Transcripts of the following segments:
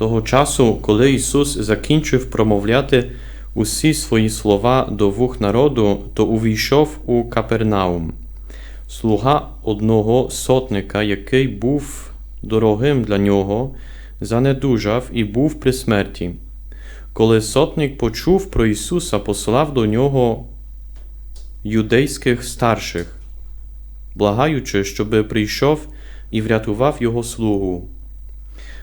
Того часу, коли Ісус закінчив промовляти усі свої слова до вух народу, то увійшов у Капернаум. Слуга одного сотника, який був дорогим для нього, занедужав і був при смерті. Коли сотник почув про Ісуса, послав до нього юдейських старших, благаючи, щоби прийшов і врятував його слугу.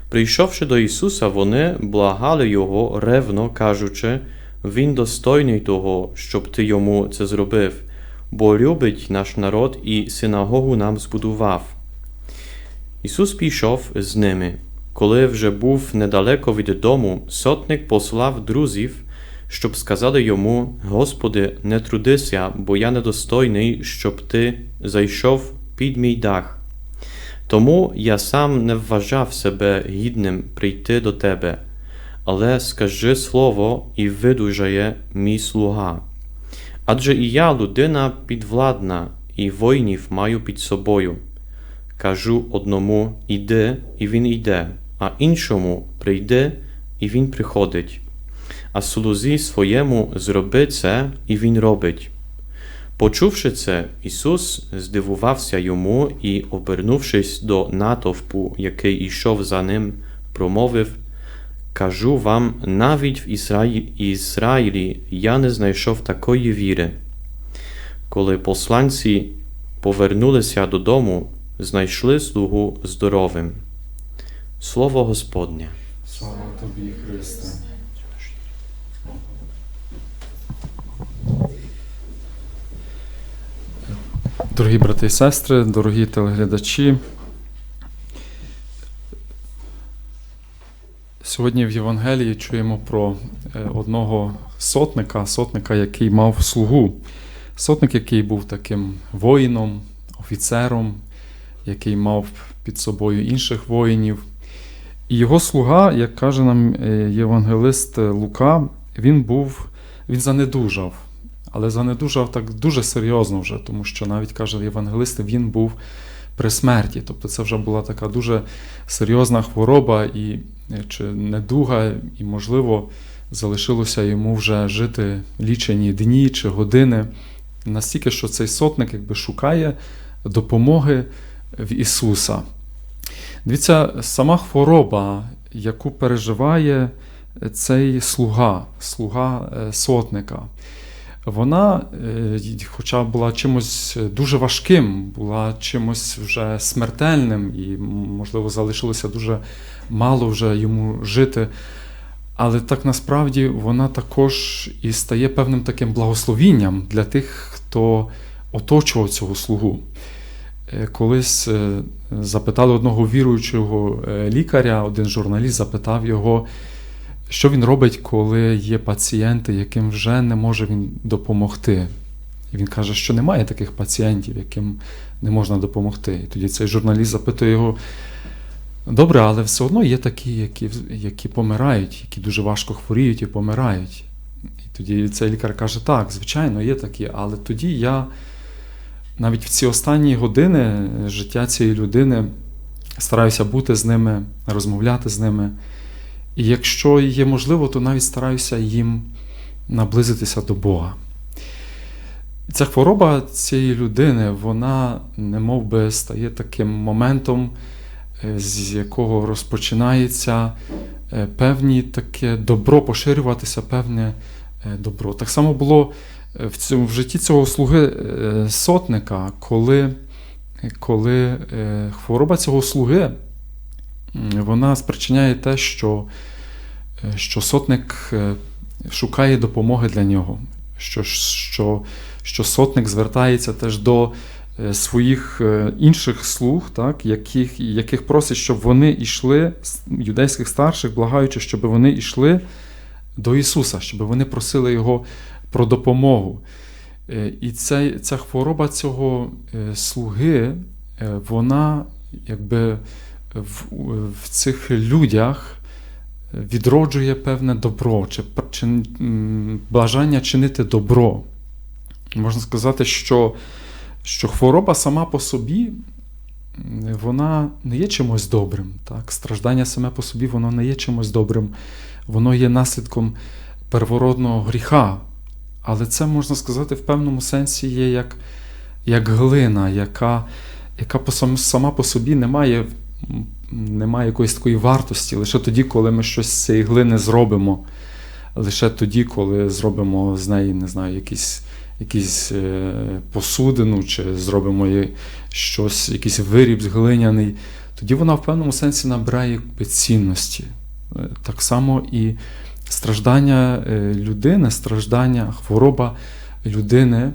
Прийшовши до Ісуса, вони благали Його ревно, кажучи, Він достойний того, щоб ти йому це зробив, бо любить наш народ і синагогу нам збудував. Ісус пішов з ними. Коли вже був недалеко від дому, сотник послав друзів, щоб сказали йому: Господи, не трудися, бо я недостойний, щоб ти зайшов під мій дах. Тому я сам не вважав себе гідним прийти до тебе, але скажи слово і видужає мій слуга. Адже і я людина підвладна, і воїнів маю під собою. Кажу одному іди, і він йде, а іншому прийди, і він приходить. А слузі своєму зроби це, і він робить. Почувши це, Ісус здивувався йому і, обернувшись до натовпу, який ішов за ним, промовив Кажу вам, навіть в Ізраїлі я не знайшов такої віри. Коли посланці повернулися додому, знайшли слугу здоровим. Слово Господнє. Слава тобі, Христе. Дорогі брати і сестри, дорогі телеглядачі. Сьогодні в Євангелії чуємо про е, одного сотника, сотника, який мав слугу. Сотник, який був таким воїном, офіцером, який мав під собою інших воїнів. І його слуга, як каже нам е, євангелист Лука, він був, він занедужав. Але занедужав так дуже серйозно вже, тому що навіть каже євангелист, він був при смерті. Тобто це вже була така дуже серйозна хвороба і чи недуга, і, можливо, залишилося йому вже жити лічені дні чи години. Настільки, що цей сотник якби шукає допомоги в Ісуса. Дивіться, сама хвороба, яку переживає цей слуга, слуга сотника вона, хоча була чимось дуже важким, була чимось вже смертельним, і, можливо, залишилося дуже мало вже йому жити. Але так насправді вона також і стає певним таким благословінням для тих, хто оточував цього слугу. Колись запитали одного віруючого лікаря, один журналіст запитав його. Що він робить, коли є пацієнти, яким вже не може він допомогти? І він каже, що немає таких пацієнтів, яким не можна допомогти. І тоді цей журналіст запитує його: добре, але все одно є такі, які які помирають, які дуже важко хворіють і помирають. І тоді цей лікар каже, так, звичайно, є такі, але тоді я навіть в ці останні години життя цієї людини стараюся бути з ними, розмовляти з ними. І якщо є можливо, то навіть стараюся їм наблизитися до Бога. Ця хвороба цієї людини, вона не мов би, стає таким моментом, е, з якого розпочинається е, певні таке добро, поширюватися певне е, добро. Так само було в цьому, в житті цього слуги сотника, коли, коли хвороба цього слуги вона спричиняє те, що е, що сотник е, шукає допомоги для нього, що, що, що сотник звертається теж до е, своїх інших слуг, так, яких яких просить, щоб вони йшли, юдейських старших, благаючи, щоб вони йшли до Ісуса, щоб вони просили Його про допомогу. І ця, ця хвороба цього слуги, вона якби в, в цих людях відроджує певне добро, чи, чи бажання чинити добро. Можна сказати, що що хвороба сама по собі вона не є чимось добрим. Так? Страждання саме по собі воно не є чимось добрим, воно є наслідком первородного гріха. Але це, можна сказати, в певному сенсі є як, як глина, яка, яка сама по собі не має, м, не має якоїсь такої вартості. Лише тоді, коли ми щось з цієї глини зробимо. Лише тоді, коли зробимо з неї, не знаю, якісь, якісь е, посудину, чи зробимо щось, якийсь виріб глиняний, тоді вона в певному сенсі набирає цінності. Е, Так само і страждання е, людини, страждання, хвороба людини,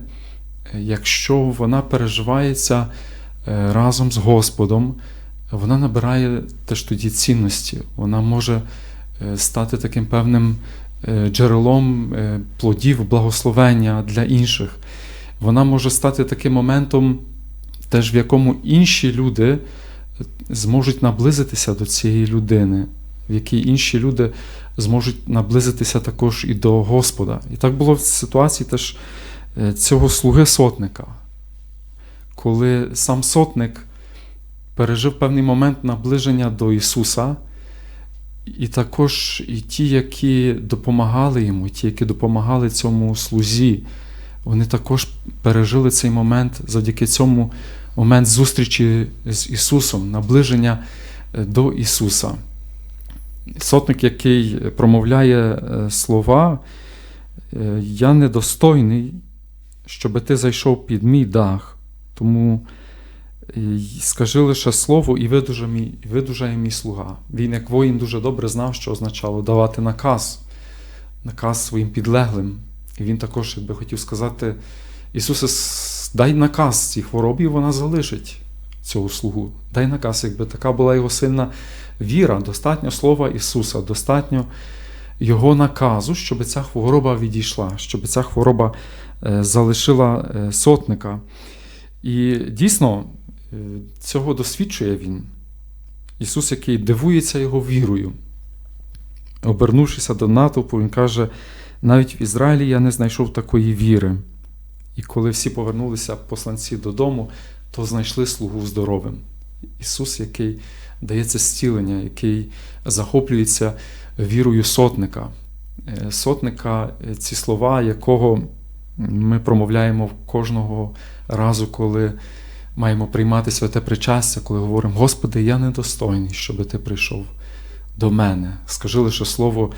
якщо вона переживається разом з Господом, вона набирає теж тоді цінності. Вона може е, стати таким певним е, джерелом е, плодів, благословення для інших. Вона може стати таким моментом, теж в якому інші люди зможуть наблизитися до цієї людини, в якій інші люди зможуть наблизитися також і до Господа. І так було в ситуації теж цього слуги сотника, коли сам сотник пережив певний момент наближення до Ісуса, і також і ті, які допомагали йому, ті, які допомагали цьому слузі, вони також пережили цей момент завдяки цьому момент зустрічі з Ісусом, наближення е, до Ісуса. Сотник, який промовляє е, слова, е, я недостойний, щоби ти зайшов під мій дах, тому скажи лише слово і видужає мій, видужає мій слуга. Він, як воїн, дуже добре знав, що означало давати наказ, наказ своїм підлеглим. І він також, якби хотів сказати, Ісусе, дай наказ цій хворобі, вона залишить цього слугу. Дай наказ, якби така була його сильна віра, достатньо слова Ісуса, достатньо Його наказу, щоб ця хвороба відійшла, щоб ця хвороба е, залишила е, сотника. І дійсно цього досвідчує він. Ісус, який дивується його вірою. Обернувшися до натовпу, він каже: навіть в Ізраїлі я не знайшов такої віри. І коли всі повернулися посланці додому, то знайшли слугу здоровим. Ісус, який дає це зцілення, який захоплюється вірою сотника. Е, Сотника, е, ці слова, якого ми промовляємо кожного разу, коли маємо приймати святе причастя, коли говоримо: Господи, я недостойний, щоб ти прийшов до мене. Скажи лише слово,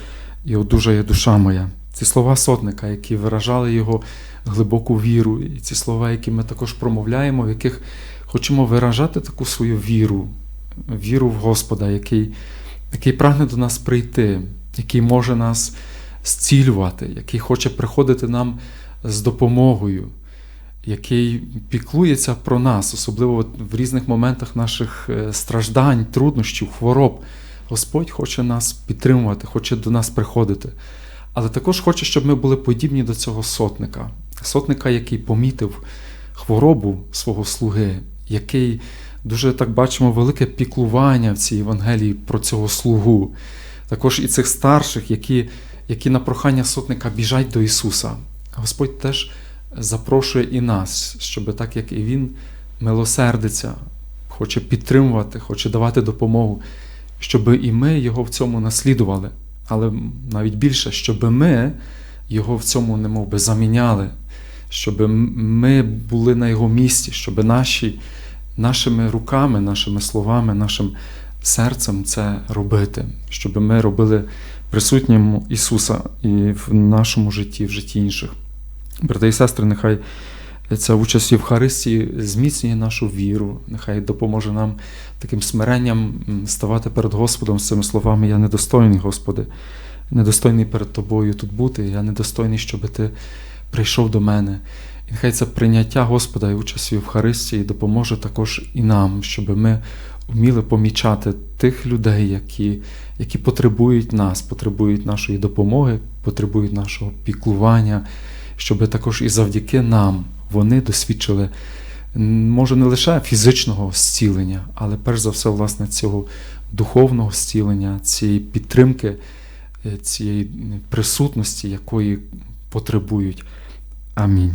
і одужає душа моя. Ці слова сотника, які виражали його глибоку віру, і ці слова, які ми також промовляємо, в яких хочемо виражати таку свою віру, віру в Господа, який, який прагне до нас прийти, який може нас зцілювати, який хоче приходити нам з допомогою, який піклується про нас, особливо в різних моментах наших е, страждань, труднощів, хвороб. Господь хоче нас підтримувати, хоче до нас приходити. Але також хоче, щоб ми були подібні до цього сотника. Сотника, який помітив хворобу свого слуги, який дуже так бачимо велике піклування в цій Євангелії про цього слугу. Також і цих старших, які, які на прохання сотника біжать до Ісуса. Господь теж запрошує і нас, щоб так як і Він милосердиться, хоче підтримувати, хоче давати допомогу, щоб і ми Його в цьому наслідували. Але навіть більше, щоб ми Його в цьому немов би заміняли, щоб ми були на Його місці, щоб наші, нашими руками, нашими словами, нашим серцем це робити, щоб ми робили присутнім Ісуса і в нашому житті, в житті інших. Брати і сестри, нехай ця участь в Євхаристії зміцнює нашу віру, нехай допоможе нам таким смиренням ставати перед Господом з цими словами: Я недостойний, Господи, недостойний перед Тобою тут бути, я недостойний, щоб Ти прийшов до мене. І нехай це прийняття Господа і участь в Євхаристії допоможе також і нам, щоб ми вміли помічати тих людей, які, які потребують нас, потребують нашої допомоги, потребують нашого піклування, щоб також і завдяки нам вони досвідчили, може, не лише фізичного зцілення, але перш за все, власне, цього духовного зцілення, цієї підтримки, е, цієї присутності, якої потребують. Амінь.